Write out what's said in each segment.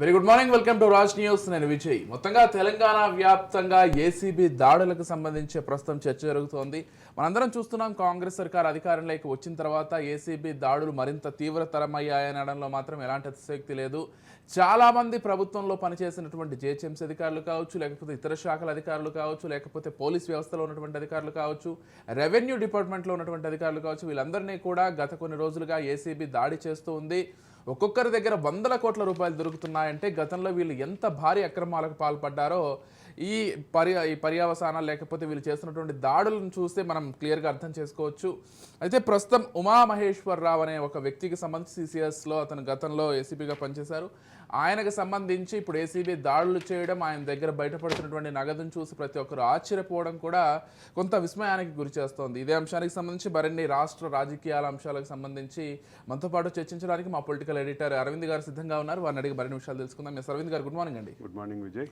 Very good morning welcome to Raj news నేను విజయ్. మొత్తంగా తెలంగాణ వ్యాప్తంగా ఏసీబీ దాడులకు సంబంధించి ప్రస్తుతం చర్చ జరుగుతోంది. మనందరం చూస్తున్నాం కాంగ్రెస్ సర్కార్ అధికారంలోకి వచ్చిన తర్వాత ఏసీబీ దాడులు మరింత తీవ్రతరమయ్యాయనడంలో మాత్రం ఎలాంటి అతిశక్తి లేదు. చాలామంది ప్రభుత్వంలో పనిచేసినటువంటి జేహెచ్ఎంసీ అధికారులు కావచ్చు లేకపోతే ఇతర శాఖల అధికారులు కావచ్చు లేకపోతే పోలీస్ వ్యవస్థలో ఉన్నటువంటి అధికారులు కావచ్చు రెవెన్యూ డిపార్ట్మెంట్లో ఉన్నటువంటి అధికారులు కావచ్చు వీళ్ళందరినీ కూడా గత కొన్ని రోజులుగా ఏసీబీ దాడి చేస్తూ ఉంది ఒక్కొక్కరి దగ్గర వందల కోట్ల రూపాయలు దొరుకుతున్నాయంటే గతంలో వీళ్ళు ఎంత భారీ అక్రమాలకు పాల్పడ్డారో ఈ పరి ఈ పర్యావసానాలు లేకపోతే వీళ్ళు చేస్తున్నటువంటి దాడులను చూస్తే మనం క్లియర్గా అర్థం చేసుకోవచ్చు. అయితే ప్రస్తుతం ఉమామహేశ్వరరావు అనే ఒక వ్యక్తికి సంబంధించి సిసిఎస్లో అతను గతంలో ఏసీపీగా పనిచేశారు. ఆయనకు సంబంధించి ఇప్పుడు ఏసీబీ దాడులు చేయడం ఆయన దగ్గర బయటపడుతున్నటువంటి నగదును చూసి ప్రతి ఒక్కరు ఆశ్చర్యపోవడం కూడా కొంత విస్మయానికి గురి చేస్తోంది. ఇదే అంశానికి సంబంధించి మరిన్ని రాష్ట్ర రాజకీయాల అంశాలకు సంబంధించి మనతో పాటు చర్చించడానికి మా పొలిటికల్ ఎడిటర్ అరవింద్ గారు సిద్ధంగా ఉన్నారు. వారిని అడిగి మరిన్ని విషయాలు తెలుసుకుందాం. S Aravind garu good morning అండి. Good morning Vijay.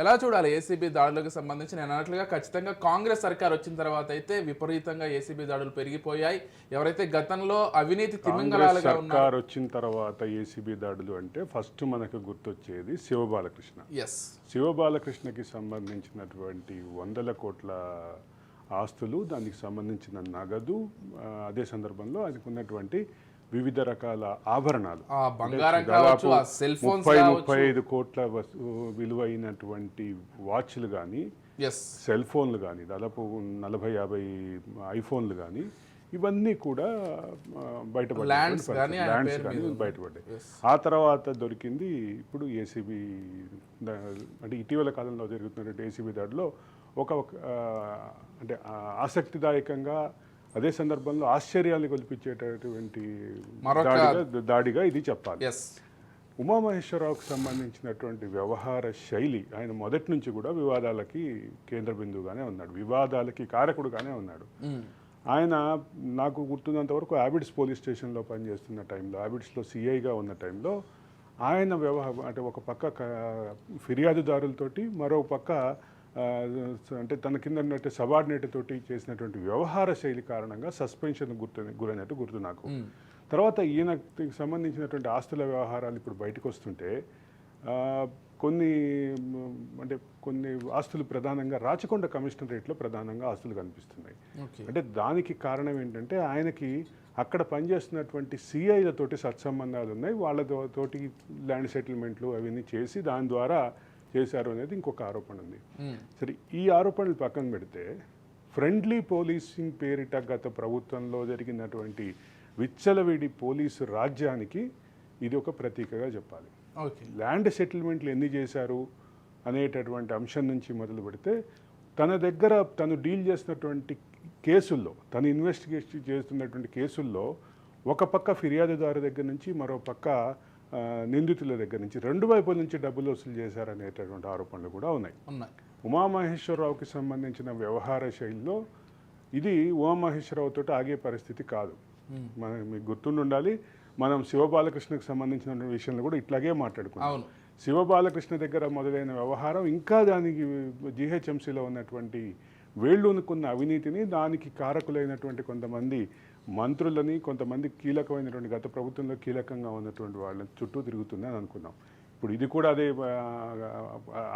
ఎలా చూడాలి? ఏసీబీ దాడులకు సంబంధించి నేను అన్నట్లుగా ఖచ్చితంగా కాంగ్రెస్ సర్కార్ వచ్చిన తర్వాత అయితే విపరీతంగా ఏసీబీ దాడులు పెరిగిపోయాయి. ఎవరైతే గతంలో అవినీతి తిమింగళాలుగా సర్కార్ వచ్చిన తర్వాత ఏసీబీ దాడులు అంటే ఫస్ట్ మనకు గుర్తొచ్చేది శివబాలకృష్ణ. ఎస్ శివబాలకృష్ణకి సంబంధించినటువంటి వందల కోట్ల ఆస్తులు దానికి సంబంధించిన నగదు అదే సందర్భంలో ఆయనకు ఉన్నటువంటి వివిధ రకాల ఆభరణాలు. ఫోన్స్ ముప్పై ముప్పై ఐదు కోట్ల విలువైనటువంటి వాచ్లు కానీ సెల్ ఫోన్లు కానీ దాదాపు నలభై యాభై ఐఫోన్లు కానీ ఇవన్నీ కూడా బయటపడ్డాయి ల్యాండ్స్ కానీ. బయటపడ్డాయి. ఆ తర్వాత దొరికింది ఇప్పుడు ఏసీబీ అంటే ఇటీవల కాలంలో జరుగుతున్నటువంటి ఏసీబీ దాడిలో ఒక అంటే ఆసక్తిదాయకంగా అదే సందర్భంలో ఆశ్చర్యాన్ని కొల్పించేటటువంటి దాడిగా దాడిగా ఇది చెప్పాలి. ఉమామహేశ్వరరావుకు సంబంధించినంటువంటి వ్యవహార శైలి ఆయన మొదటి నుంచి కూడా వివాదాలకి కేంద్ర బిందువుగానే ఉన్నాడు వివాదాలకి కారకుడుగానే ఉన్నాడు. ఆయన నాకు గుర్తున్నంత వరకు హ్యాబిట్స్ పోలీస్ స్టేషన్లో పనిచేస్తున్న టైంలో హ్యాబిట్స్లో సిఐగా ఉన్న టైంలో ఆయన వ్యవహారం అంటే ఒక పక్క ఫిర్యాదుదారులతోటి మరో పక్క అంటే తన కింద ఉన్నట్టు సబార్డినేట్ తోటి చేసినటువంటి వ్యవహార శైలి కారణంగా సస్పెన్షన్ గుర్తు గురైనట్టు గుర్తు నాకు. తర్వాత ఈయనకి సంబంధించినటువంటి ఆస్తుల వ్యవహారాలు ఇప్పుడు బయటకు వస్తుంటే కొన్ని అంటే కొన్ని ఆస్తులు ప్రధానంగా రాచకొండ కమిషనరేట్లో ప్రధానంగా ఆస్తులు కనిపిస్తున్నాయి. అంటే దానికి కారణం ఏంటంటే ఆయనకి అక్కడ పనిచేస్తున్నటువంటి సిఐలతోటి సత్సంబంధాలు ఉన్నాయి. వాళ్ళతో తోటి ల్యాండ్ సెటిల్మెంట్లు అవన్నీ చేసి దాని ద్వారా చేశారు అనేది ఇంకొక ఆరోపణ ఉంది. సరే ఈ ఆరోపణలు పక్కన పెడితే ఫ్రెండ్లీ పోలీసింగ్ పేరిట గత ప్రభుత్వంలో జరిగినటువంటి విచ్చలవిడి పోలీసు రాజ్యానికి ఇది ఒక ప్రతీకగా చెప్పాలి. ఓకే. ల్యాండ్ సెటిల్మెంట్లు ఎన్ని చేశారు అనేటటువంటి అంశం నుంచి మొదలు పెడితే తన దగ్గర తను డీల్ చేసినటువంటి కేసుల్లో తను ఇన్వెస్టిగేషన్ చేస్తున్నటువంటి కేసుల్లో ఒక పక్క ఫిర్యాదుదారు దగ్గర నుంచి మరో పక్క నిందితుల దగ్గర నుంచి రెండు వైపుల నుంచి డబ్బులు వసూలు చేశారనేటటువంటి ఆరోపణలు కూడా ఉన్నాయి. ఉన్నాయి. ఉమామహేశ్వరరావుకి సంబంధించిన వ్యవహార శైలిలో ఇది ఉమామహేశ్వరరావు తోటి ఆగే పరిస్థితి కాదు. మన మీకు గుర్తుండి ఉండాలి మనం శివబాలకృష్ణకు సంబంధించిన విషయంలో కూడా ఇట్లాగే మాట్లాడుకున్నాం. శివబాలకృష్ణ దగ్గర మొదలైన వ్యవహారం ఇంకా దానికి జిహెచ్ఎంసీలో ఉన్నటువంటి వేళ్ళూనుకున్న అవినీతిని దానికి కారకులైనటువంటి కొంతమంది మంత్రులని కొంతమంది కీలకమైనటువంటి గత ప్రభుత్వంలో కీలకంగా ఉన్నటువంటి వాళ్ళ చుట్టూ తిరుగుతుందని అనుకున్నాం. ఇప్పుడు ఇది కూడా అదే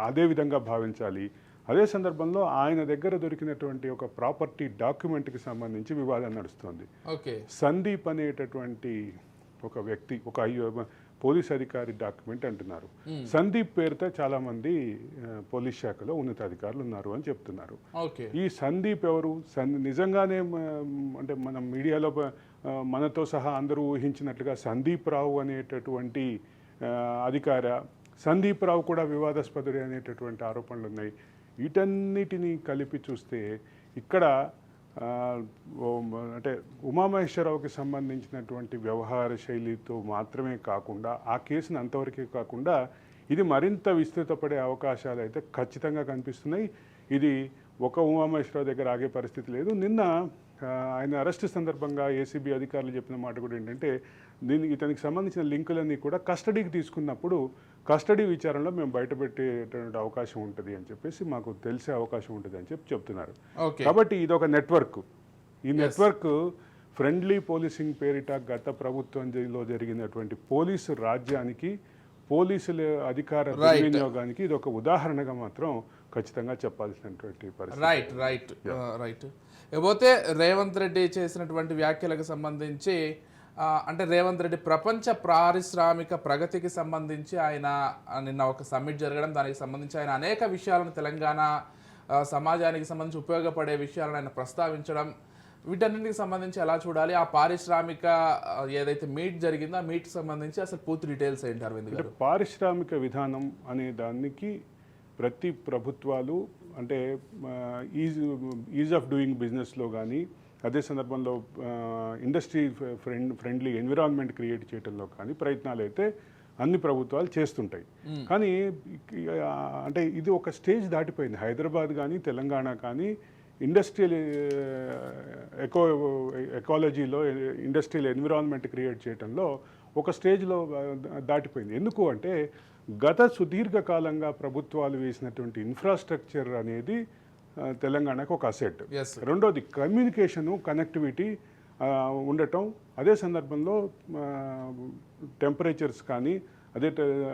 అదే విధంగా భావించాలి. అదే సందర్భంలో ఆయన దగ్గర దొరికినటువంటి ఒక ప్రాపర్టీ డాక్యుమెంట్కి సంబంధించి వివాదం నడుస్తుంది. ఓకే. సందీప్ అనేటటువంటి ఒక వ్యక్తి ఒక అయ్యో- పోలీస్ అధికారి డాక్యుమెంట్ అంటున్నారు. సందీప్ పేరుతో చాలా మంది పోలీస్ శాఖలో ఉన్నతాధికారులు ఉన్నారు అని చెప్తున్నారు. ఓకే. ఈ సందీప్ ఎవరు? నిజంగానే అంటే మనం మీడియాలో మనతో సహా అందరూ ఊహించినట్లుగా సందీప్ రావు అనేటటువంటి అధికార సందీప్ రావు కూడా వివాదాస్పదుడే అనేటటువంటి ఆరోపణలు ఉన్నాయి వీటన్నిటిని కలిపి చూస్తే ఇక్కడ అంటే ఉమామహేశ్వరరావుకి సంబంధించినటువంటి వ్యవహార శైలితో మాత్రమే కాకుండా ఆ కేసును అంతవరకే కాకుండా ఇది మరింత విస్తృతపడే అవకాశాలు అయితే ఖచ్చితంగా కనిపిస్తున్నాయి. ఇది ఒక ఉమామహేశ్వరరావు దగ్గర ఆగే పరిస్థితి లేదు. నిన్న ఆయన అరెస్ట్ సందర్భంగా ఏసీబీ అధికారులు చెప్పిన మాట కూడా ఏంటంటే దీనికి ఇతనికి సంబంధించిన లింకులన్నీ కూడా కస్టడీకి తీసుకున్నప్పుడు కస్టడీ విచారణలో మేము బయటపెట్టేటువంటి అవకాశం ఉంటుంది అని చెప్పేసి మాకు తెలిసే అవకాశం ఉంటుంది అని చెప్పి చెప్తున్నారు. ఓకే. కాబట్టి ఇది ఒక నెట్వర్క్. ఈ నెట్వర్క్ ఫ్రెండ్లీ పోలీసింగ్ పేరిట గత ప్రభుత్వంలో జరిగినటువంటి పోలీసు రాజ్యానికి పోలీసుల అధికార. వినియోగానికి ఇది ఒక ఉదాహరణగా మాత్రం ఖచ్చితంగా చెప్పాల్సినటువంటి పరిస్థితి. రైట్ రైట్ రైట్ ఇకపోతే రేవంత్ రెడ్డి చేసినటువంటి వ్యాఖ్యలకు సంబంధించి అంటే రేవంత్ రెడ్డి ప్రపంచ పారిశ్రామిక ప్రగతికి సంబంధించి ఆయన నిన్న ఒక సమ్మిట్ జరగడం దానికి సంబంధించి ఆయన అనేక విషయాలను తెలంగాణ సమాజానికి సంబంధించి ఉపయోగపడే విషయాలను ఆయన ప్రస్తావించడం వీటన్నిటికి సంబంధించి ఎలా చూడాలి ఆ పారిశ్రామిక ఏదైతే మీట్ జరిగిందో ఆ మీట్ సంబంధించి అసలు పూర్తి డీటెయిల్స్ ఏంటి అరవింద్ గారు? పారిశ్రామిక విధానం అనే దానికి ప్రతి ప్రభుత్వాలు అంటే ఈజ్ ఈజ్ ఆఫ్ డూయింగ్ బిజినెస్లో కానీ అదే సందర్భంలో industry friend friendly environment create చేయడంలో కానీ ప్రయత్నాలు అయితే అన్ని ప్రభుత్వాలు చేస్తుంటాయి. కానీ అంటే ఇది ఒక స్టేజ్ దాటిపోయింది. హైదరాబాద్ కానీ తెలంగాణ కానీ ఇండస్ట్రియల్ ఎకో ఎకాలజీలో ఇండస్ట్రియల్ ఎన్విరాన్మెంట్ క్రియేట్ చేయడంలో ఒక స్టేజ్లో దాటిపోయింది. ఎందుకు అంటే గత సుదీర్ఘకాలంగా ప్రభుత్వాలు వేసినటువంటి ఇన్ఫ్రాస్ట్రక్చర్ అనేది తెలంగాణకు ఒక అసెట్ రెండోది కమ్యూనికేషను కనెక్టివిటీ ఉండటం. అదే సందర్భంలో టెంపరేచర్స్ కానీ అదే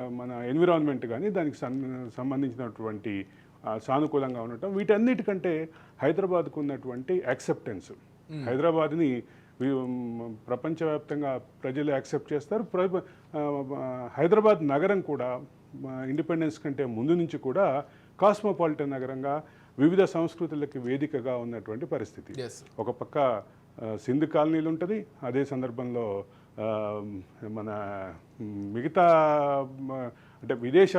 మన ఎన్విరాన్మెంట్ కానీ దానికి సం- సంబంధించినటువంటి సానుకూలంగా ఉండటం. వీటన్నిటికంటే హైదరాబాద్కు ఉన్నటువంటి యాక్సెప్టెన్స్ హైదరాబాద్ని వి- మ్, ప్రపంచవ్యాప్తంగా ప్రజలు యాక్సెప్ట్ చేస్తారు. హైదరాబాద్ నగరం కూడా ఇండిపెండెన్స్ కంటే ముందు నుంచి కూడా కాస్మోపాలిటన్ నగరంగా వివిధ సంస్కృతులకి వేదికగా ఉన్నటువంటి పరిస్థితి. ఒక పక్క సింధు కాలనీలు ఉంటుంది అదే సందర్భంలో మన మిగతా అంటే విదేశ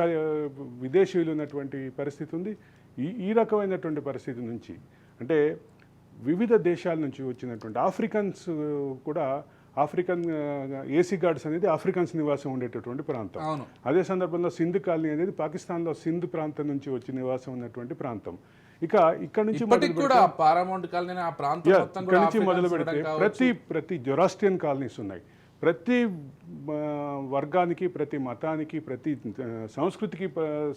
విదేశీయులు ఉన్నటువంటి పరిస్థితి ఉంది. ఈ ఈ రకమైనటువంటి పరిస్థితి నుంచి అంటే వివిధ దేశాల నుంచి వచ్చినటువంటి ఆఫ్రికన్స్ కూడా ఆఫ్రికన్ ఏసీ గార్డ్స్ అనేది ఆఫ్రికన్స్ నివాసం ఉండేటటువంటి ప్రాంతం. అదే సందర్భంలో సింధు కాలనీ అనేది పాకిస్తాన్లో సింధు ప్రాంతం నుంచి వచ్చి నివాసం ఉన్నటువంటి ప్రాంతం. ఇక ఇక్కడ నుంచి ఇప్పటికి మొదలు కూడా పారామౌంట్ కాలనీ ఆ ప్రాంతం యా, మొత్తం ఇక్కడ కూడా నుంచి మొదలు పెడితే. ప్రతి ప్రతి జొరాస్ట్రియన్ కాలనీస్ ఉన్నాయి ప్రతి వర్గానికి ప్రతి మతానికి ప్రతి సంస్కృతికి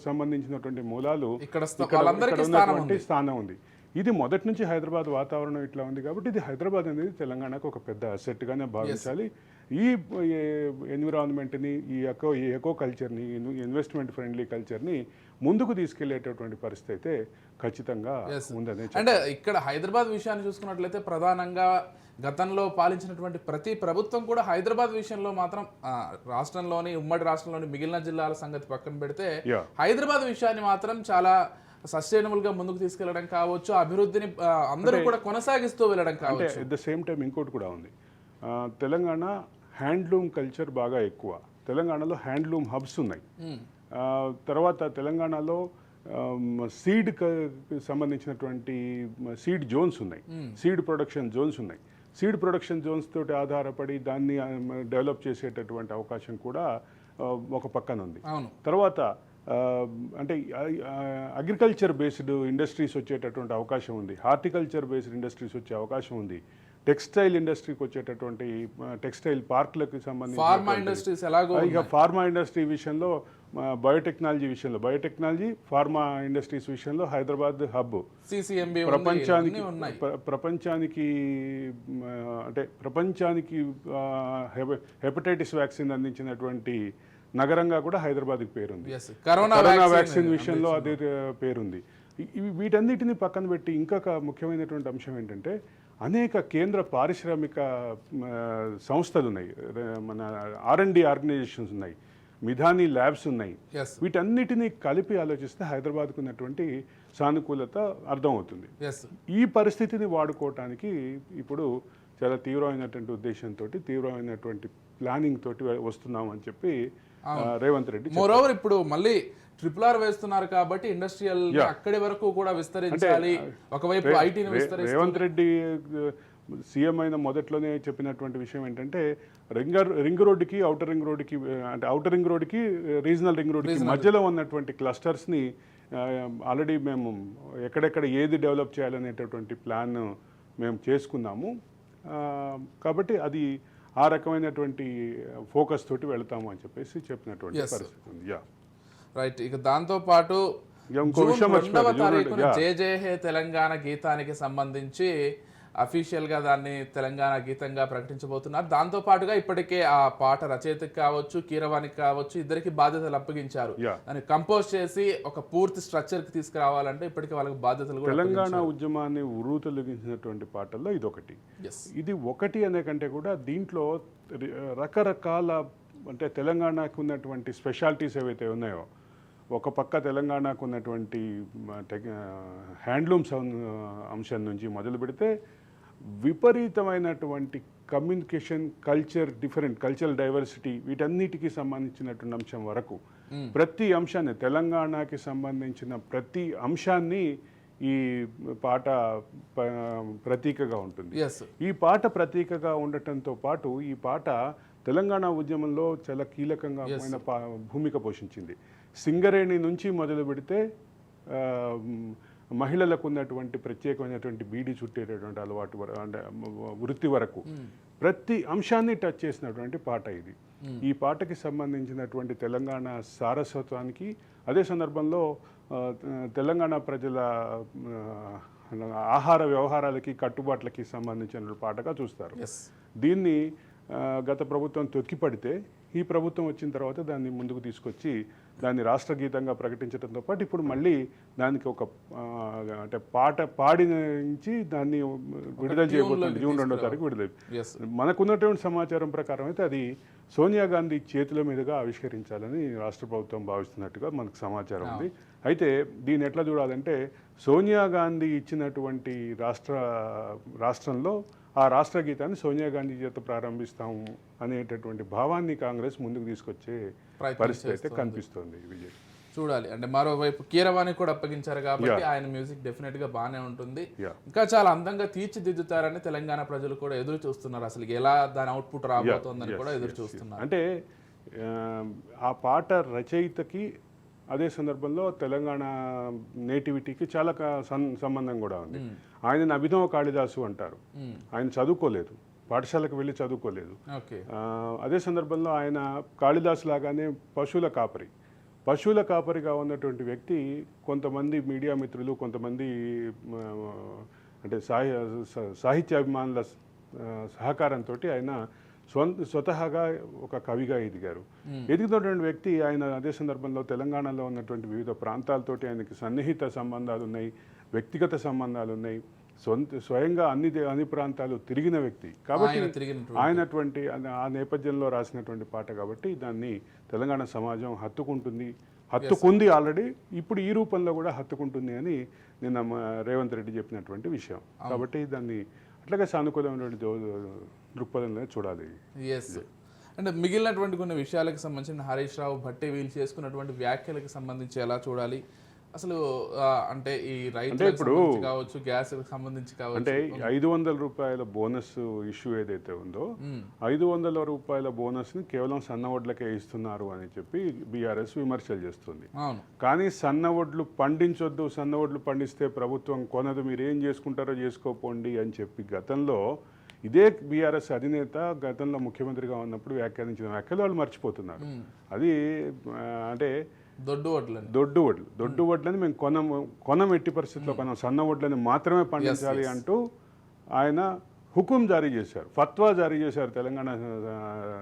సంబంధించినటువంటి మూలాలు ఇక్కడ ఉన్నటువంటి ఉంది. స్థానం ఉంది ఇది మొదటి నుంచి హైదరాబాద్ వాతావరణం ఇట్లా ఉంది కాబట్టి ఇది హైదరాబాద్ అనేది తెలంగాణకు ఒక పెద్ద asset గానే భావించాలి ఈ ఎన్విరాన్మెంట్ని ఈ ఎకో ఈ ఎకో కల్చర్ని ఇన్వెస్ట్మెంట్ ఫ్రెండ్లీ కల్చర్ని ముందుకు తీసుకెళ్ళేటటువంటి పరిస్థితి అయితే ఖచ్చితంగా. ఉందనే అంటే ఇక్కడ హైదరాబాద్ విషయాన్ని చూసుకున్నట్లయితే ప్రధానంగా గతంలో పాలించినటువంటి ప్రతి ప్రభుత్వం కూడా హైదరాబాద్ విషయంలో మాత్రం రాష్ట్రంలోని ఉమ్మడి రాష్ట్రంలోని మిగిలిన జిల్లాల సంగతి పక్కన పెడితే. హైదరాబాద్ విషయాన్ని మాత్రం చాలా సస్టైనబుల్గా ముందుకు తీసుకెళ్ళడం కావచ్చు అభివృద్ధిని అందరూ కూడా కొనసాగిస్తూ వెళ్ళడం కావచ్చు ఎట్ ద సేమ్ టైం ఇంకోటి కూడా ఉంది తెలంగాణ హ్యాండ్లూమ్ కల్చర్ బాగా ఎక్కువ తెలంగాణలో హ్యాండ్లూమ్ హబ్స్ ఉన్నాయి. ఆ, తర్వాత తెలంగాణలో సీడ్ సంబంధించినటువంటి సీడ్ జోన్స్ ఉన్నాయి. సీడ్ ప్రొడక్షన్ జోన్స్ ఉన్నాయి. సీడ్ ప్రొడక్షన్ జోన్స్ తోటి ఆధారపడి దాన్ని డెవలప్ చేసేటటువంటి అవకాశం కూడా ఒక పక్కన ఉంది. తర్వాత అంటే అగ్రికల్చర్ బేస్డ్ ఇండస్ట్రీస్ వచ్చేటటువంటి అవకాశం ఉంది. హార్టికల్చర్ బేస్డ్ ఇండస్ట్రీస్ వచ్చే అవకాశం ఉంది. టెక్స్టైల్ ఇండస్ట్రీకి వచ్చేటటువంటి టెక్స్టైల్ పార్క్లకు సంబంధించి ఫార్మా ఇండస్ట్రీస్ ఎలాగో ఇక ఫార్మా ఇండస్ట్రీ విషయంలో బయోటెక్నాలజీ విషయంలో బయోటెక్నాలజీ ఫార్మా ఇండస్ట్రీస్ విషయంలో హైదరాబాద్ హబ్. ప్రపంచానికి ప్రపంచానికి అంటే ప్రపంచానికి హెపటైటిస్ వ్యాక్సిన్ అందించినటువంటి నగరంగా కూడా హైదరాబాద్కి పేరుంది. కరోనా కరోనా వ్యాక్సిన్ విషయంలో అదే పేరుంది. వీటన్నిటిని పక్కన పెట్టి ఇంకొక ముఖ్యమైనటువంటి అంశం ఏంటంటే అనేక కేంద్ర పారిశ్రామిక సంస్థలు ఉన్నాయి. మన ఆర్ అండ్ డి ఆర్గనైజేషన్స్ ఉన్నాయి. మిధాని ల్యాబ్స్ ఉన్నాయి. వీటన్నిటిని కలిపి ఆలోచిస్తే హైదరాబాద్కు ఉన్నటువంటి సానుకూలత అర్థమవుతుంది. ఈ పరిస్థితిని వాడుకోవటానికి ఇప్పుడు చాలా తీవ్రమైనటువంటి ఉద్దేశంతో తీవ్రమైనటువంటి ప్లానింగ్ తోటి వస్తున్నాం అని చెప్పి రేవంత్ రెడ్డి మోర్ ఓవర్ ఇప్పుడు మళ్ళీ ట్రిపుల్ ఆర్ వేస్తున్నారు కాబట్టి ఇండస్ట్రియల్ అక్కడి వరకు కూడా విస్తరించాలి. ఒకవైపు ఐటీని రేవంత్ రెడ్డి సీఎం అయిన మొదట్లోనే చెప్పినటువంటి విషయం ఏంటంటే రింగర్ రింగ్ రోడ్డుకి అవుటర్ రింగ్ రోడ్డుకి అంటే అవుటర్ రింగ్ రోడ్డుకి రీజనల్ రింగ్ రోడ్డుకి మధ్యలో ఉన్నటువంటి క్లస్టర్స్ని ఆల్రెడీ మేము ఎక్కడెక్కడ ఏది డెవలప్ చేయాలనేటటువంటి ప్లాన్ మేము చేసుకున్నాము. కాబట్టి అది ఆ రకమైనటువంటి ఫోకస్ తోటి వెళ్తాము అని చెప్పేసి చెప్పినటువంటి. పరిస్థితి ఉంది. యా రైట్ ఇక దాంతో పాటు ఇంకా ఇంకో జూన్ విషయం రెండవ తారీఖున జే జే హే తెలంగాణ గీతానికి సంబంధించి అఫీషియల్గా దాన్ని తెలంగాణ గీతంగా ప్రకటించబోతున్నారు. దాంతో పాటుగా ఇప్పటికే ఆ పాట రచయితకి కావచ్చు కీరవానికి కావచ్చు ఇద్దరికి బాధ్యతలు అప్పగించారు. దాన్ని కంపోజ్ చేసి ఒక పూర్తి స్ట్రక్చర్కి తీసుకురావాలంటే ఇప్పటికే వాళ్ళకి బాధ్యతలు తెలంగాణ ఉద్యమాన్ని ఉరువు తొలగించినటువంటి పాటల్లో ఇదొకటి ఎస్ ఇది ఒకటి అనే కంటే కూడా దీంట్లో రకరకాల అంటే తెలంగాణకు ఉన్నటువంటి స్పెషాలిటీస్ ఏవైతే ఉన్నాయో ఒక పక్క తెలంగాణకు ఉన్నటువంటి హ్యాండ్లూమ్స్ అంశం నుంచి మొదలు పెడితే విపరీతమైనటువంటి communication culture different cultural diversity వీటన్నిటికీ సంబంధించినటువంటి అంశం వరకు ప్రతి అంశాన్ని తెలంగాణకి సంబంధించిన ప్రతి అంశాన్ని ఈ పాట ప్రతీకగా ఉంటుంది. ఈ పాట ప్రతీకగా ఉండటంతో పాటు ఈ పాట తెలంగాణ ఉద్యమంలో చాలా కీలకంగా భూమిక పోషించింది. సింగరేణి నుంచి మొదలు పెడితే మహిళలకు ఉన్నటువంటి ప్రత్యేకమైనటువంటి బీడీ చుట్టేటటువంటి అలవాటు అంటే వృత్తి వరకు ప్రతి అంశాన్ని టచ్ చేసినటువంటి పాట ఇది. ఈ పాటకి సంబంధించినటువంటి తెలంగాణ సారస్వతానికి అదే సందర్భంలో తెలంగాణ ప్రజల ఆహార వ్యవహారాలకి కట్టుబాట్లకి సంబంధించిన పాటగా చూస్తారు. దీన్ని గత ప్రభుత్వం తొక్కిపడితే ఈ ప్రభుత్వం వచ్చిన తర్వాత దాన్ని ముందుకు తీసుకొచ్చి దాన్ని రాష్ట్ర గీతంగా ప్రకటించడంతో పాటు ఇప్పుడు మళ్ళీ దానికి ఒక అంటే పాట పాడించి దాన్ని విడుదల చేయబోతుంది జూన్ రెండో తారీఖు విడుదల మనకున్నటువంటి సమాచారం ప్రకారం అయితే అది సోనియా గాంధీ చేతుల మీదుగా ఆవిష్కరించాలని రాష్ట్ర ప్రభుత్వం భావిస్తున్నట్టుగా మనకు సమాచారం ఉంది. అయితే దీన్ని ఎట్లా చూడాలంటే సోనియా గాంధీ ఇచ్చినటువంటి రాష్ట్ర రాష్ట్రంలో ఆ రాష్ట్ర గీతాన్ని సోనియా గాంధీ చేత ప్రారంభిస్తాము అనేటటువంటి భావాన్ని కాంగ్రెస్ ముందుకు తీసుకొచ్చే పరిస్థితి అయితే కనిపిస్తోంది విజయ్. చూడాలి. అంటే మరోవైపు కీరవాణి కూడా అప్పగించారు కాబట్టి ఆయన మ్యూజిక్ డెఫినెట్గా బాగానే ఉంటుంది. ఇంకా చాలా అందంగా తీర్చిదిద్దుతారని తెలంగాణ ప్రజలు కూడా ఎదురు చూస్తున్నారు అసలు. ఎలా దాని అవుట్పుట్ రాబోతోందని కూడా ఎదురు చూస్తున్నారు. అంటే ఆ, పాట రచయితకి అదే సందర్భంలో తెలంగాణ నేటివిటీకి చాలా సంబంధం కూడా ఉంది. ఆయనని అభినవ కాళిదాసు అంటారు. ఆయన చదువుకోలేదు. పాఠశాలకు వెళ్ళి చదువుకోలేదు. అదే సందర్భంలో ఆయన కాళిదాసు లాగానే పశువుల కాపరి. పశువుల కాపరిగా ఉన్నటువంటి వ్యక్తి కొంతమంది మీడియా మిత్రులు కొంతమంది అంటే సాహి సాహిత్యాభిమానుల సహకారంతో ఆయన స్వంత స్వతహాగా ఒక కవిగా ఎదిగారు. ఎదుగుతున్నటువంటి వ్యక్తి ఆయన అదే సందర్భంలో తెలంగాణలో ఉన్నటువంటి వివిధ ప్రాంతాలతోటి ఆయనకి సన్నిహిత సంబంధాలు ఉన్నాయి వ్యక్తిగత సంబంధాలు ఉన్నాయి. సొంత స్వయంగా అన్ని అన్ని ప్రాంతాలు తిరిగిన వ్యక్తి. కాబట్టి ఆయనటువంటి ఆ నేపథ్యంలో రాసినటువంటి పాట కాబట్టి దాన్ని తెలంగాణ సమాజం హత్తుకుంటుంది. హత్తుకుంది ఆల్రెడీ. ఇప్పుడు ఈ రూపంలో కూడా హత్తుకుంటుంది అని నిన్న మా రేవంత్ రెడ్డి చెప్పినటువంటి విషయం. కాబట్టి దాన్ని అట్లాగే సానుకూలమైనటువంటి దృక్పథంలో చూడాలి. ఎస్ అంటే మిగిలినటువంటి కొన్ని విషయాలకు సంబంధించిన హరీష్ రావు భట్టి వీళ్ళు చేసుకున్నటువంటి వ్యాఖ్యలకు సంబంధించి ఎలా చూడాలి? అసలు అంటే ఈ రైతులకు ఇప్పుడు- కావచ్చు గ్యాస్ సంబంధించి కావచ్చు అంటే ఐదు వందల రూపాయల బోనస్ ఇష్యూ ఏదైతే ఉందో ఐదు వందల రూపాయల బోనస్ని కేవలం సన్న వడ్లకే ఇస్తున్నారు అని చెప్పి బీఆర్ఎస్ విమర్శలు చేస్తుంది. కానీ సన్న వడ్లు పండించొద్దు సన్న వడ్లు పండిస్తే ప్రభుత్వం కొనదు మీరు ఏం చేసుకుంటారో చేసుకోపోండి అని చెప్పి గతంలో ఇదే బీఆర్ఎస్ అధినేత గతంలో ముఖ్యమంత్రిగా ఉన్నప్పుడు వ్యాఖ్యానించిన వ్యాఖ్యలు వాళ్ళు మర్చిపోతున్నారు. అది అంటే దొడ్డు వడ్లని. దొడ్డు వడ్లు. దొడ్డు వడ్లని మేము కొనము కొనం ఎట్టి పరిస్థితుల్లో కొనం. సన్న వడ్లని మాత్రమే పండించాలి అంటూ ఆయన హుకుం జారీ చేశారు. ఫత్వా జారీ చేశారు తెలంగాణ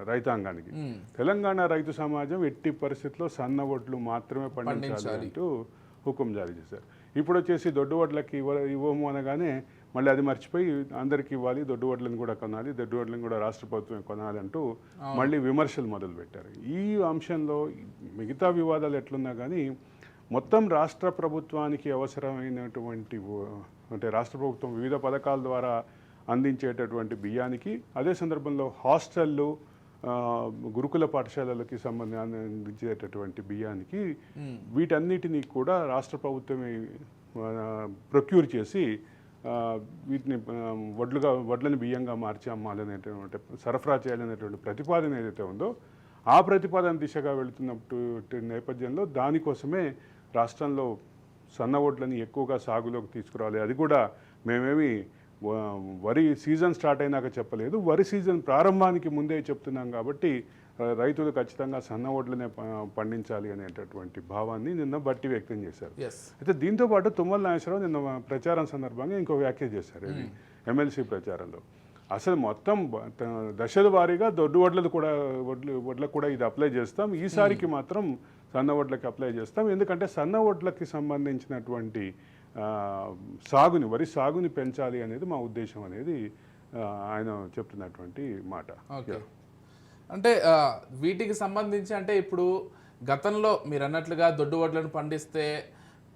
రైతాంగానికి. తెలంగాణ రైతు సమాజం ఎట్టి పరిస్థితుల్లో సన్న వడ్లు మాత్రమే పండించాలి. అంటూ హుకుం జారీ చేశారు. ఇప్పుడు వచ్చేసి దొడ్డు వడ్లకి ఇవ్వ ఇవ్వము అనగానే మళ్ళీ అది మర్చిపోయి అందరికి ఇవ్వాలి దొడ్డు వడ్లను కూడా కొనాలి దొడ్డు వడ్లను కూడా రాష్ట్ర ప్రభుత్వం కొనాలి అంటూ మళ్ళీ విమర్శలు మొదలు పెట్టారు ఈ అంశంలో మిగతా వివాదాలు ఎట్లున్నా కానీ మొత్తం రాష్ట్ర ప్రభుత్వానికి అవసరమైనటువంటి అంటే రాష్ట్ర ప్రభుత్వం వివిధ పథకాల ద్వారా అందించేటటువంటి బియ్యానికి అదే సందర్భంలో హాస్టళ్ళు గురుకుల పాఠశాలలకి అందించేటటువంటి బియ్యానికి వీటన్నిటినీ కూడా రాష్ట్ర ప్రభుత్వమే ప్రొక్యూర్ చేసి వీటిని వడ్లుగా వడ్లని బియ్యంగా మార్చి అమ్మాలి అనేటువంటి సరఫరా చేయాలనేటువంటి ప్రతిపాదన ఏదైతే ఉందో ఆ ప్రతిపాదన దిశగా వెళుతున్నటువంటి నేపథ్యంలో దానికోసమే రాష్ట్రంలో సన్న వడ్లని ఎక్కువగా సాగులోకి తీసుకురావాలి. అది కూడా మేమేమి వ- వరి సీజన్ స్టార్ట్ అయినాక చెప్పలేదు. వరి సీజన్ ప్రారంభానికి ముందే చెప్తున్నాం కాబట్టి రైతులు ఖచ్చితంగా సన్న వడ్లనే ప- పండించాలి అనేటటువంటి భావాన్ని నిన్న బట్టి వ్యక్తం చేశారు. అయితే దీంతో పాటు తుమ్మల నాగేశ్వరరావు నిన్న ప్రచారం సందర్భంగా ఇంకో వ్యాఖ్య చేశారు. ఇది ఎమ్మెల్సీ ప్రచారంలో. అసలు మొత్తం దశల వారీగా దొడ్డు వడ్లది కూడా వడ్లు వడ్లకు కూడా ఇది అప్లై చేస్తాం. ఈసారికి మాత్రం సన్న వడ్లకి అప్లై చేస్తాం. ఎందుకంటే సన్న వడ్లకి సంబంధించినటువంటి సాగుని వరి సాగుని పెంచాలి అనేది మా ఉద్దేశం అనేది ఆయన చెప్తున్నటువంటి మాట. ఓకే అంటే వీటికి సంబంధించి అంటే ఇప్పుడు గతంలో మీరు అన్నట్లుగా దొడ్డు వడ్లను పండిస్తే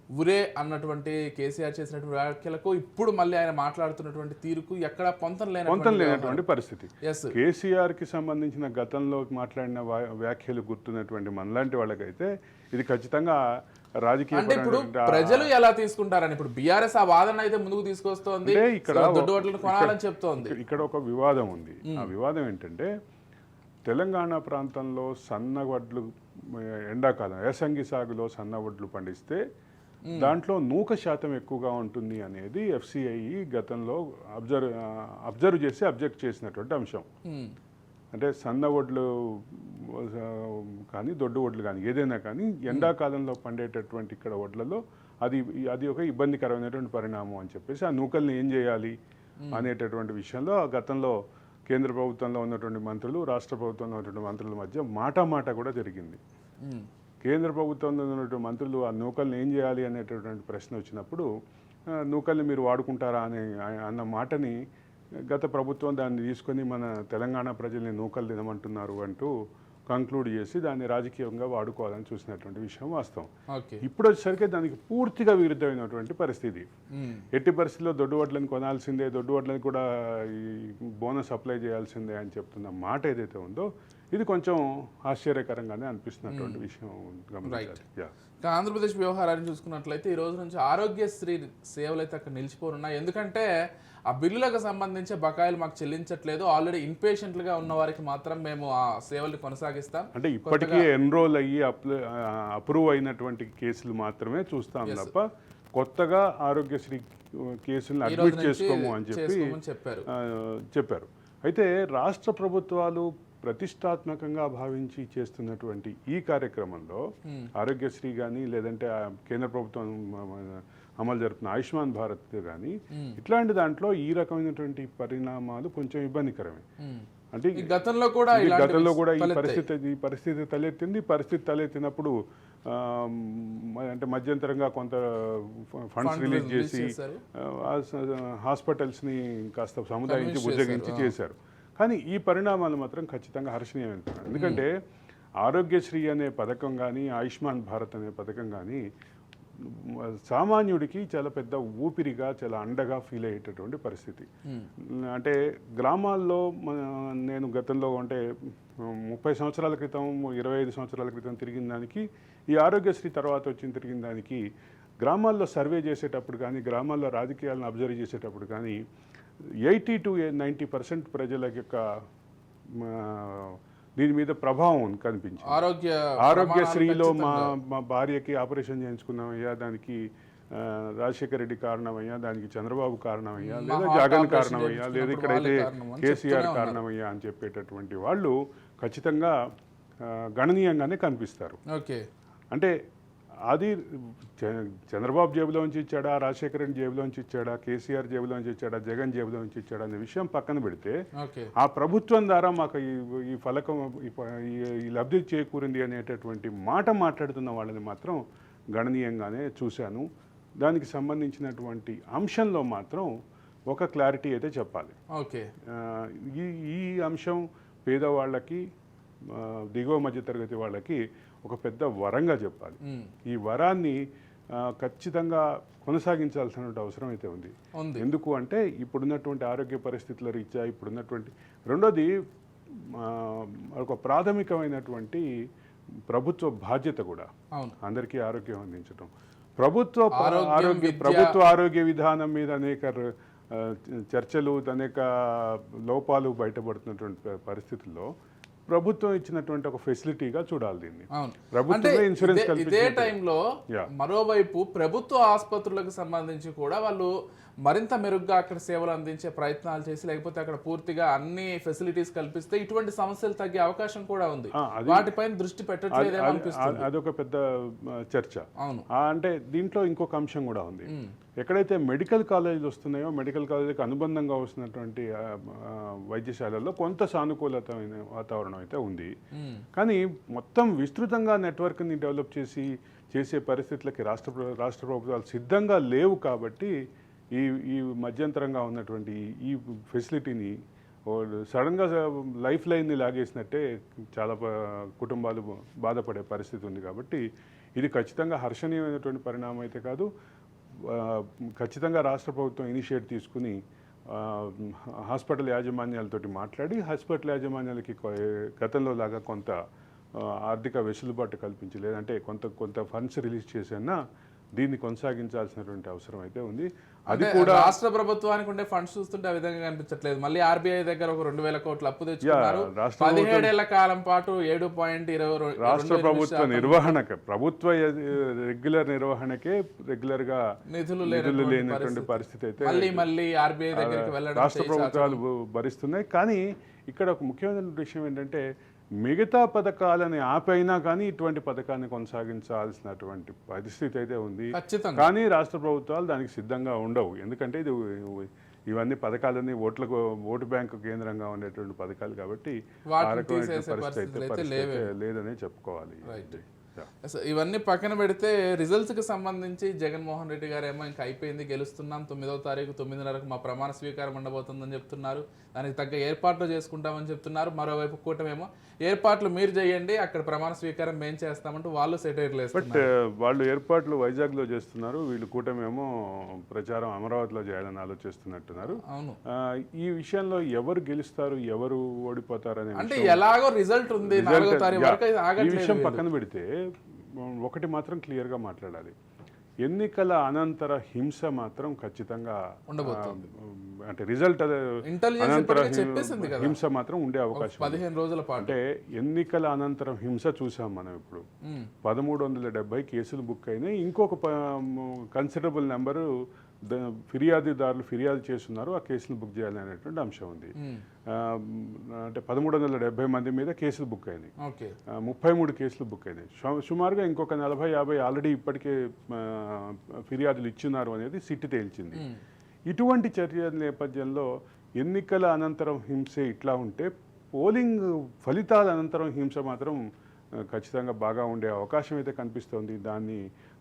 ఉరే అన్నటువంటి కేసీఆర్ చేసినటువంటి వ్యాఖ్యలకు ఇప్పుడు మళ్ళీ ఆయన మాట్లాడుతున్నటువంటి తీరుకు ఎక్కడ పొంతం పొంతం లేనటువంటి పరిస్థితి. కేసీఆర్కి సంబంధించిన గతంలో మాట్లాడిన వ్యాఖ్యలు గుర్తున్నటువంటి మనలాంటి వాళ్ళకైతే ఇది ఖచ్చితంగా రాజకీయ అంటే ఇప్పుడు ప్రజలు ఎలా తీసుకుంటారని ఇప్పుడు బీఆర్ఎస్ ఆ వాదన అయితే ముందుకు తీసుకొస్తోంది. ఇక్కడ సో దొడ్డు వడ్లను కొనాలని చెప్తోంది. ఇక్కడ- ఇక్కడ ఒక వివాదం ఉంది. ఆ వివాదం ఏంటంటే తెలంగాణ ప్రాంతంలో సన్న వడ్లు ఎండాకాలం ఏసంగి సాగులో సన్న వడ్లు పండిస్తే దాంట్లో నూక శాతం ఎక్కువగా ఉంటుంది అనేది ఎఫ్సిఐ గతంలో అబ్జర్వ్ అబ్జర్వ్ చేసి అబ్జెక్ట్ చేసినటువంటి అంశం. అంటే సన్న వడ్లు కానీ దొడ్డు వడ్లు కానీ ఏదైనా కానీ ఎండాకాలంలో పండేటటువంటి ఇక్కడ వడ్లలో అది అది ఒక ఇబ్బందికరమైనటువంటి పరిణామం అని చెప్పేసి ఆ నూకల్ని ఏం చేయాలి అనేటటువంటి విషయంలో ఆ గతంలో కేంద్ర ప్రభుత్వంలో ఉన్నటువంటి మంత్రులు రాష్ట్ర ప్రభుత్వంలో ఉన్నటువంటి మంత్రుల మధ్య మాట మాట కూడా జరిగింది. కేంద్ర ప్రభుత్వంలో ఉన్నటువంటి మంత్రులు ఆ నూకల్ని ఏం చేయాలి అనేటటువంటి ప్రశ్న వచ్చినప్పుడు నూకల్ని మీరు వాడుకుంటారా అనే అన్న మాటని గత ప్రభుత్వం దాన్ని తీసుకొని మన తెలంగాణ ప్రజల్ని నూకలు తినమంటున్నారు అంటూ కంక్లూడ్ చేసి దాన్ని రాజకీయంగా వాడుకోవాలని చూసినటువంటి విషయం వాస్తవం. ఓకే. ఇప్పుడు వచ్చేసరికి దానికి పూర్తిగా విరుద్ధమైనటువంటి పరిస్థితి. ఎట్టి పరిస్థితుల్లో దొడ్డు వడ్లను కొనాల్సిందే దొడ్డు వడ్లను కూడా ఈ బోనస్ అప్లై చేయాల్సిందే అని చెప్తున్న మాట ఏదైతే ఉందో ఇది కొంచెం ఆశ్చర్యకరంగానే అనిపిస్తున్నటువంటి విషయం ఆంధ్రప్రదేశ్ వ్యవహారాన్ని చూసుకున్నట్లయితే ఈ రోజు నుంచి ఆరోగ్యశ్రీ సేవలు అయితే అక్కడ నిలిచిపోనున్నాయి. ఎందుకంటే ఆ బిల్లులకు సంబంధించి బకాయిలు మాకు చెల్లించట్లేదు. ఆల్రెడీ ఇన్పేషెంట్లుగా ఉన్న వారికి మాత్రం మేము ఆ సేవల్ని కొనసాగిస్తాం. అంటే ఇప్పటికీ ఎన్రోల్ అయ్యి అప్రూవ్ అయినటువంటి కేసులు మాత్రమే చూస్తాం తప్ప కొత్తగా ఆరోగ్యశ్రీ కేసులను అడ్మిట్ చేసుకోము అని చెప్పి చెప్పారు. చెప్పారు. అయితే రాష్ట్ర ప్రభుత్వాలు ప్రతిష్టాత్మకంగా భావించి చేస్తున్నటువంటి ఈ కార్యక్రమంలో ఆరోగ్యశ్రీ కానీ లేదంటే కేంద్ర ప్రభుత్వం అమలు జరుపుతున్న ఆయుష్మాన్ భారత్ కానీ ఇట్లాంటి దాంట్లో ఈ రకమైనటువంటి పరిణామాలు కొంచెం ఇబ్బందికరమే. అంటే గతంలో కూడా గతంలో కూడా ఈ. పరిస్థితి ఈ పరిస్థితి తలెత్తింది. పరిస్థితి తలెత్తినప్పుడు అంటే మధ్యంతరంగా కొంత ఫండ్స్ రిలీజ్ చేసి చేశారు. హాస్పిటల్స్ని కాస్త సముదాయించి బుజ్జగించి చేశారు. కానీ ఈ పరిణామాలు మాత్రం ఖచ్చితంగా హర్షణీయమైన ఎందుకంటే ఆరోగ్యశ్రీ అనే పథకం కానీ ఆయుష్మాన్ భారత్ అనే పథకం కానీ సామాన్యుడికి చాలా పెద్ద ఊపిరిగా చాలా అండగా ఫీల్ అయ్యేటటువంటి పరిస్థితి. అంటే గ్రామాల్లో నేను గతంలో అంటే ముప్పై సంవత్సరాల క్రితం ఇరవై ఐదు సంవత్సరాల క్రితం తిరిగిన దానికి ఈ ఆరోగ్యశ్రీ తర్వాత వచ్చిన తిరిగిన దానికి గ్రామాల్లో సర్వే చేసేటప్పుడు కానీ గ్రామాల్లో రాజకీయాలను అబ్జర్వ్ చేసేటప్పుడు కానీ ఎయిటీ టు నైంటీ పర్సెంట్ ప్రజల యొక్క దీని మీద ప్రభావం కనిపించింది ఆరోగ్య ఆరోగ్యశ్రీలో మా. మా భార్యకి ఆపరేషన్ చేయించుకున్నామయ్యా దానికి రాజశేఖర రెడ్డి కారణమయ్యా దానికి చంద్రబాబు కారణమయ్యా లేదా జగన్ కారణమయ్యా లేదా ఇక్కడైతే కేసీఆర్. కారణమయ్యా అని చెప్పేటటువంటి వాళ్ళు ఖచ్చితంగా గణనీయంగానే కనిపిస్తారు అంటే అది చంద్రబాబు జేబులోంచి ఇచ్చాడా? రాజశేఖర రెడ్డి జేబులోంచి ఇచ్చాడా? కేసీఆర్ జేబులోంచి ఇచ్చాడా? జగన్ జేబులోంచి ఇచ్చాడా? అనే విషయం పక్కన పెడితే ఆ ప్రభుత్వం ద్వారా మాకు ఈ ఫలకం ఈ లబ్ధి చేకూరింది అనేటటువంటి మాట మాట్లాడుతున్న వాళ్ళని మాత్రం గణనీయంగానే చూశాను. దానికి సంబంధించినటువంటి అంశంలో మాత్రం ఒక క్లారిటీ అయితే చెప్పాలి. ఓకే. ఈ ఈ అంశం పేదవాళ్ళకి దిగువ మధ్యతరగతి వాళ్ళకి ఒక పెద్ద వరంగా చెప్పాలి. ఈ వరాన్ని ఖచ్చితంగా కొనసాగించాల్సిన అవసరం అయితే ఉంది. ఎందుకు అంటే ఇప్పుడున్నటువంటి ఆరోగ్య పరిస్థితుల రీత్యా ఇప్పుడున్నటువంటి రెండోది ఒక ప్రాథమికమైనటువంటి ప్రభుత్వ బాధ్యత కూడా. అందరికీ ఆరోగ్యం అందించడం ప్రభుత్వ ఆరోగ్యం, ప్రభుత్వ ఆరోగ్య విధానం మీద అనేక చర్చలు అనేక లోపాలు బయటపడుతున్నటువంటి పరిస్థితుల్లో ప్రభుత్వం ఇచ్చినటువంటి ఒక ఫెసిలిటీగా చూడాలి దీన్ని. అంటే ఇన్సూరెన్స్ ఇదే-. టైంలో. మరోవైపు ప్రభుత్వ ఆసుపత్రులకు సంబంధించి కూడా వాళ్ళు మరింత మెరుగ్గా అక్కడ సేవలు అందించే ప్రయత్నాలు చేసి లేకపోతే అక్కడ పూర్తిగా అన్ని ఫెసిలిటీస్ కల్పిస్తే ఇటువంటి సమస్యలు తగ్గే అవకాశం కూడా ఉంది. వాటిపైన దృష్టి అది- అదొక పెద్ద చర్చ. అవును. అంటే దీంట్లో ఇంకొక అంశం కూడా ఉంది. ఎక్కడైతే మెడికల్ కాలేజీలు వస్తున్నాయో మెడికల్ కాలేజీకి అనుబంధంగా వస్తున్నటువంటి వైద్యశాలల్లో కొంత సానుకూలతమైన వాతావరణం అయితే ఉంది. కానీ మొత్తం విస్తృతంగా నెట్వర్క్ని డెవలప్ చేసి చేసే పరిస్థితులకి రాష్ట్ర రాష్ట్ర ప్రభుత్వాలు సిద్ధంగా లేవు కాబట్టి ఈ ఈ మధ్యంతరంగా ఉన్నటువంటి ఈ- ఫెసిలిటీని సడన్గా లైఫ్ లైన్ని లాగేసినట్టే చాలా కుటుంబాలు బాధపడే పరిస్థితి ఉంది కాబట్టి ఇది ఖచ్చితంగా హర్షణీయమైనటువంటి పరిణామం అయితే కాదు ఖచ్చితంగా రాష్ట్ర ప్రభుత్వం ఇనిషియేట్ తీసుకుని హాస్పిటల్ యాజమాన్యాలతోటి మాట్లాడి హాస్పిటల్ యాజమాన్యాలకి గతంలో లాగా కొంత ఆర్థిక వెసులుబాటు కల్పించి లేదంటే కొంత కొంత ఫండ్స్ రిలీజ్ చేసైనా దీన్ని కొనసాగించాల్సినటువంటి అవసరం అయితే ఉంది. అది కూడా రాష్ట్ర ప్రభుత్వానికి ఉండే ఫండ్స్ చూస్తుంటే ఆ విధంగా కనిపించట్లేదు. మళ్ళీ ఆర్బీఐ దగ్గర ఒక రెండు వేల కోట్ల అప్పు తెచ్చుకున్నారు. పదిహేడేళ్ళ కాలం పాటు ఏడు పాయింట్ ఇరవై రాష్ట్ర ప్రభుత్వ నిర్వహణకే ప్రభుత్వ రెగ్యులర్ నిర్వహణకే రెగ్యులర్గా నిధులు నిధులు లేనటువంటి పరిస్థితి. అయితే మళ్ళీ మళ్ళీ ఆర్బీఐ దగ్గరికి వెళ్ళడం రాష్ట్ర ప్రభుత్వాలు భరిస్తున్నాయి. కానీ ఇక్కడ ఒక ముఖ్యమైన విషయం ఏంటంటే మిగతా పథకాలని ఆపైనా కానీ ఇటువంటి పథకాన్ని కొనసాగించాల్సినటువంటి పరిస్థితి అయితే ఉంది. ఖచ్చితంగా. కానీ రాష్ట్ర ప్రభుత్వాలు దానికి సిద్ధంగా ఉండవు. ఎందుకంటే ఇది ఇవన్నీ పథకాలన్నీ ఓట్లకు ఓటు బ్యాంకు కేంద్రంగా ఉండేటువంటి పథకాలు కాబట్టి లేదనే చెప్పుకోవాలి. ఇవన్నీ పక్కన పెడితే రిజల్ట్స్కి సంబంధించి జగన్మోహన్ రెడ్డి గారు ఏమో ఇంకా అయిపోయింది గెలుస్తున్నాం. తొమ్మిదవ తారీఖు తొమ్మిదిన్నరకు మా ప్రమాణ స్వీకారం ఉండబోతుందని చెప్తున్నారు. దానికి తగ్గ ఏర్పాట్లు చేసుకుంటామని చెప్తున్నారు. మరోవైపు కూటమేమో ఏర్పాట్లు మీరు చేయండి అక్కడ ప్రమాణ స్వీకారం మేం చేస్తామంటూ వాళ్ళు సెటైర్లు బట్ వాళ్ళు ఏర్పాట్లు వైజాగ్లో చేస్తున్నారు. వీళ్ళు కూటమేమో ప్రచారం అమరావతిలో చేయాలని ఆలోచిస్తున్నట్టున్నారు. అవును. ఈ విషయంలో ఎవరు గెలుస్తారు ఎవరు ఓడిపోతారు అనే అంటే ఎలాగో రిజల్ట్ ఉంది నాలుగో తారీఖు వరకు ఈ విషయం. పక్కన పెడితే ఒకటి మాత్రం క్లియర్గా మాట్లాడాలి. ఎన్నికల అనంతర హింస మాత్రం ఖచ్చితంగా అంటే రిజల్ట్ అనంతర హింస మాత్రం ఉండే అవకాశం. పదిహేను రోజుల పాటు. అంటే ఎన్నికల అనంతరం హింస చూసాం మనం ఇప్పుడు. పదమూడు వందల డెబ్బై కేసులు బుక్ అయినాయి. ఇంకొక కన్సిడరబుల్ నెంబరు ఫిర్యాదుదారులు ఫిర్యాదు చేస్తున్నారు. ఆ కేసులు బుక్ చేయాలనేటువంటి అంశం ఉంది. అంటే పదమూడు వందల డెబ్బై మంది మీద కేసులు బుక్ అయినాయి. ముప్పై మూడు కేసులు బుక్ అయినాయి. సుమారుగా ఇంకొక నలభై యాభై ఆల్రెడీ ఇప్పటికే ఫిర్యాదులు ఇచ్చున్నారు అనేది సిట్టి తేల్చింది. ఇటువంటి చర్యల నేపథ్యంలో ఎన్నికల అనంతరం హింసే ఇట్లా ఉంటే పోలింగ్ ఫలితాల అనంతరం హింస మాత్రం ఖచ్చితంగా బాగా ఉండే అవకాశం అయితే కనిపిస్తోంది. దాన్ని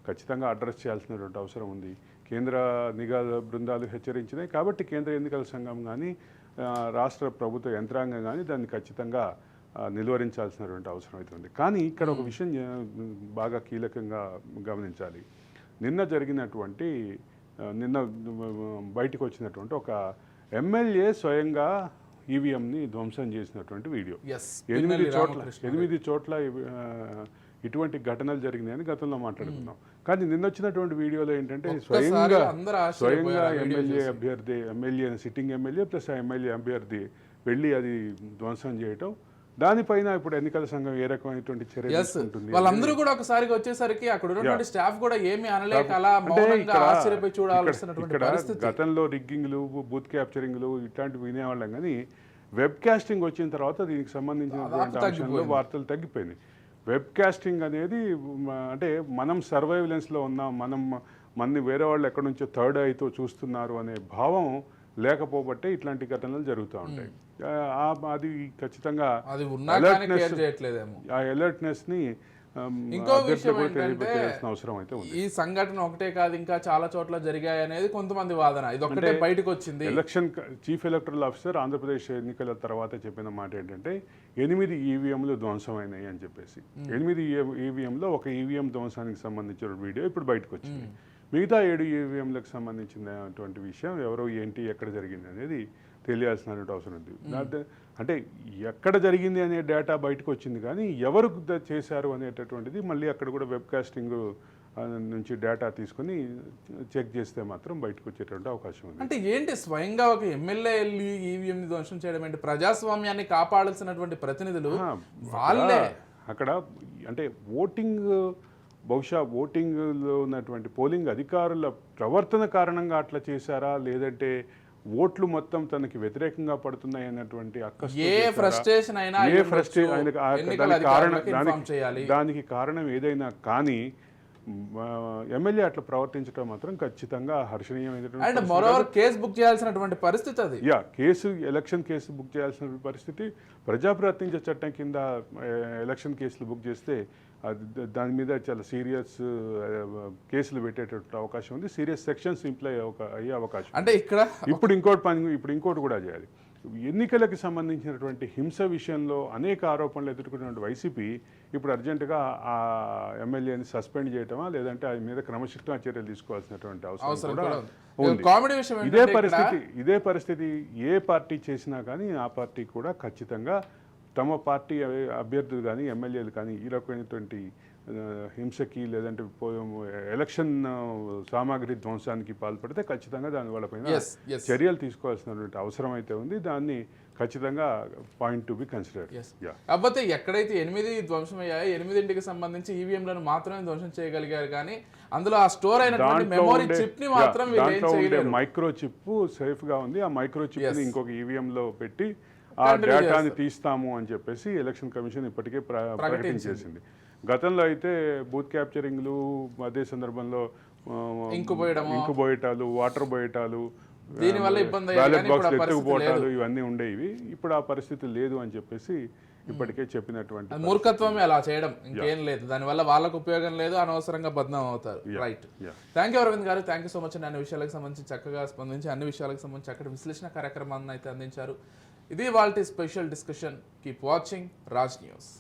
ఖచ్చితంగా అడ్రస్ చేయాల్సినటువంటి అవసరం ఉంది. కేంద్ర నిఘా బృందాలు హెచ్చరించినాయి కాబట్టి కేంద్ర ఎన్నికల సంఘం కానీ రాష్ట్ర ప్రభుత్వ యంత్రాంగం కానీ దాన్ని ఖచ్చితంగా నిలువరించాల్సినటువంటి అవసరం అయితే ఉంది. కానీ ఇక్కడ ఒక విషయం ఆ, బాగా కీలకంగా గమనించాలి. నిన్న జరిగినటువంటి నిన్న బయటకు వచ్చినటువంటి ఒక ఎమ్మెల్యే స్వయంగా ఈవీఎంని ధ్వంసం చేసినటువంటి వీడియో. ఎనిమిది చోట్ల ఎనిమిది చోట్ల ఇటువంటి ఘటనలు జరిగినాయని గతంలో మాట్లాడుకున్నాం. కానీ నిన్న వచ్చినటువంటి వీడియోలో ఏంటంటే స్వయంగా స్వయంగా ఎమ్మెల్యే అభ్యర్థి ఎమ్మెల్యే సిట్టింగ్ ఎమ్మెల్యే ప్లస్ ఆ ఎమ్మెల్యే అభ్యర్థి వెళ్ళి అది ధ్వంసం చేయటం దానిపైన ఇప్పుడు ఎన్నికల సంఘం ఏ రకమైనటువంటి చర్య వాళ్ళందరూ కూడా ఒకసారికి వచ్చేసరికి అక్కడ ఉన్నటువంటి స్టాఫ్ కూడా ఏమీ అనలేక అలా మౌనంగా ఆశ్చర్యపోయి చూడాల్సినటువంటి పరిస్థితి. గతంలో రిగ్గింగ్లు బూత్ క్యాప్చరింగ్లు ఇట్లాంటివి వినేవాళ్ళం కానీ వెబ్ కాస్టింగ్ వచ్చిన తర్వాత దీనికి సంబంధించినటువంటి అంశంలో వార్తలు తగ్గిపోయినాయి. వెబ్ కాస్టింగ్ అనేది అంటే మనం సర్వైలెన్స్లో ఉన్నాం మనం మనని వేరే వాళ్ళు ఎక్కడి నుంచో థర్డ్ ఐతో చూస్తున్నారు అనే భావం లేకపోబట్టే ఇట్లాంటి ఘటనలు జరుగుతూ ఉంటాయి. ఆ- అది ఖచ్చితంగా అది ఉన్నా చేయట్లేదేమో. ఆ అలర్ట్నెస్ని ఇంకో విషయం ఏంటంటే అవసరం అయితే ఉంది. ఈ సంఘటన ఒకటే కాదు ఇంకా చాలా చోట్ల జరిగాయి అనేది కొంతమంది వాదన. ఇది ఒకటే బయటకు వచ్చింది election chief electoral officer Andhra Pradesh ఎన్నికల తర్వాత చెప్పిన మాట ఏంటంటే ఎనిమిది ఈవీఎంలు ధ్వంసమైనాయి అని చెప్పేసి. ఎనిమిది ఈవీఎంలో ఒక ఈవీఎం ధ్వంసానికి సంబంధించిన వీడియో ఇప్పుడు బయటకు వచ్చింది మిగతా ఏడు ఈవీఎంలకు సంబంధించినటువంటి విషయం ఎవరో ఏంటి ఎక్కడ జరిగింది అనేది తెలియాల్సినటువంటి అవసరం ఉంది. దాంట్లో- అంటే ఎక్కడ జరిగింది అనే డేటా బయటకు వచ్చింది కానీ ఎవరు చేశారు అనేటటువంటిది మళ్ళీ అక్కడ కూడా వెబ్ కాస్టింగ్ నుంచి డేటా తీసుకొని చెక్ చేస్తే మాత్రం బయటకు వచ్చేటువంటి అవకాశం ఉంది. అంటే ఏంటి స్వయంగా ఒక ఎమ్మెల్యే వెళ్ళి ఈవీఎం ధ్వంసం చేయడం ఏంటి? ప్రజాస్వామ్యాన్ని కాపాడాల్సినటువంటి ప్రతినిధులు వాళ్ళే. అక్కడ అంటే ఓటింగ్ బహుశా ఓటింగ్లో ఉన్నటువంటి పోలింగ్ అధికారుల ప్రవర్తన కారణంగా అట్లా చేశారా? లేదంటే ఓట్లు మొత్తం తనకి వ్యతిరేకంగా పడుతున్నాయి అన్నటువంటి ఏ ఫ్రస్ట్రేషన్ అయినా ఏ దానికి కారణం దానికి కారణం ఏదైనా కానీ ఎమ్మెల్యే అట్లా ప్రవర్తించడం మాత్రం ఖచ్చితంగా హర్షణీయమైనటువంటి అండ్ మరోవర్ కేసు బుక్ చేయాల్సినటువంటి పరిస్థితి అది. Yeah case election case book చేయాల్సిన పరిస్థితి. ప్రజాప్రాతినిధ్య చట్టం కింద ఎలక్షన్ కేసులు బుక్ చేస్తే అది దాని మీద చాలా సీరియస్ కేసులు పెట్టేటటువంటి అవకాశం ఉంది. సీరియస్ సెక్షన్స్ ఇంప్లై అయ్యే అవకాశం అంటే ఇక్కడ ఇప్పుడు ఇంకోటి పని ఇప్పుడు ఇంకోటి కూడా చేయాలి. ఎన్నికలకు సంబంధించినటువంటి హింస విషయంలో అనేక ఆరోపణలు ఎదుర్కొన్నటువంటి వైసీపీ ఇప్పుడు అర్జెంటుగా ఆ ఎమ్మెల్యేని సస్పెండ్ చేయటమా లేదంటే ఆయన మీద క్రమశిక్షణ చర్యలు తీసుకోవాల్సినటువంటి అవసరం కూడా ఉంది. ఇదే పరిస్థితి ఇదే పరిస్థితి ఏ పార్టీ చేసినా కానీ ఆ పార్టీ కూడా ఖచ్చితంగా తమ పార్టీ అభి- అభ్యర్థులు కానీ ఎమ్మెల్యేలు కానీ ఈ రకమైనటువంటి హింసకి లేదంటే ఎలక్షన్ సామాగ్రి ధ్వంసానికి పాల్పడితే ఖచ్చితంగా దాని వాళ్ళపైన. చర్యలు తీసుకోవాల్సినటువంటి అవసరం అయితే ఉంది దాన్ని ఖచ్చితంగా పాయింట్ టు బి. యా కాకపోతే ఎక్కడైతే ఎనిమిది ధ్వంసం అయ్యాయో ఎనిమిదింటికి సంబంధించి ఈవీఎంలను మాత్రమే ధ్వంసం చేయగలిగారు కానీ అందులో ఆ స్టోర్ అయినటువంటి మెమొరీ చిప్ని మాత్రం మైక్రో చిప్ సేఫ్గా ఉంది ఆ మైక్రో చిప్ని. ఇంకొక ఈవీఎం లో పెట్టి ఆ డేటాని. తీస్తాము అని చెప్పేసి ఎలక్షన్ కమిషన్ ఇప్పటికే. ప్రకటించేసింది. గతంలో అయితే బూత్ క్యాప్చరింగ్లు అదే సందర్భంలో ఇంకు పోయటాలు వాటర్ దీనివల్ల ఇబ్బంది బ్యాలెట్ బాక్స్ ఎత్తుకుపోవటాలు ఇవన్నీ ఉండేవి. ఇప్పుడు ఆ పరిస్థితి లేదు అని చెప్పేసి ఇప్పటికే చెప్పినటువంటి మూర్ఖత్వమే అలా చేయడం. ఇంకేం లేదు. దానివల్ల వాళ్ళకు ఉపయోగం లేదు. అనవసరంగా బద్నాం అవుతారు. రైట్. థ్యాంక్ యూ అరవింద్ గారు. థ్యాంక్ యూ సో మచ్ అన్ని విషయాలకు సంబంధించి చక్కగా స్పందించి అన్ని విషయాలకు సంబంధించి అక్కడ విశ్లేషణ కార్యక్రమాన్ని అయితే అందించారు. ఇది వాళ్ళ special discussion keep watching Raj news